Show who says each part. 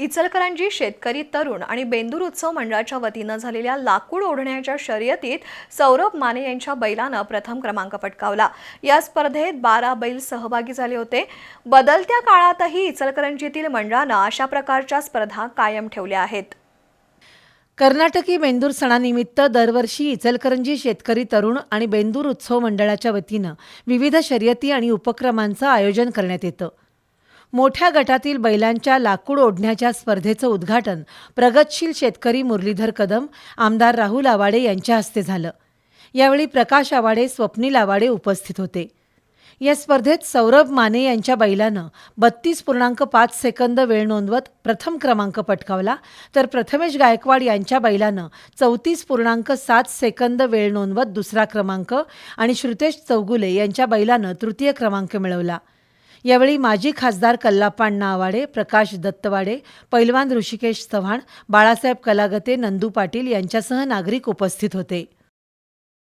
Speaker 1: इचलकरंजी शेतकरी तरुण आणि बेंदूर उत्सव मंडळाच्या वतीनं झालेल्या लाकूड ओढण्याच्या शर्यतीत सौरभ माने यांच्या बैलानं प्रथम क्रमांक पटकावला. या स्पर्धेत बारा बैल सहभागी झाले होते. बदलत्या काळातही इचलकरंजीतील मंडळानं अशा प्रकारच्या स्पर्धा कायम ठेवल्या आहेत.
Speaker 2: कर्नाटकी बेंदूर सणानिमित्त दरवर्षी इचलकरंजी शेतकरी तरुण आणि बेंदूर उत्सव मंडळाच्या वतीनं विविध शर्यती आणि उपक्रमांचं आयोजन करण्यात येतं. मोठ्या गटातील बैलांच्या लाकूड ओढण्याच्या स्पर्धेचं उद्घाटन प्रगतशील शेतकरी मुरलीधर कदम आमदार राहुल आवाडे यांच्या हस्ते झालं. यावेळी प्रकाश आवाडे स्वप्नील आवाडे उपस्थित होते. या स्पर्धेत सौरभ माने यांच्या बैलानं बत्तीस पूर्णांक पाच सेकंद वेळ नोंदवत प्रथम क्रमांक पटकावला तर प्रथमेश गायकवाड यांच्या बैलानं चौतीस पूर्णांक सात सेकंद वेळ नोंदवत दुसरा क्रमांक आणि श्रुतेश चौगुले यांच्या बैलानं तृतीय क्रमांक मिळवला. यावेळी माजी खासदार कल्लापाण्णा आवाडे प्रकाश दत्तवाडे पैलवान ऋषिकेश चव्हाण बाळासाहेब कलागते नंदू पाटील यांच्यासह नागरिक उपस्थित होते.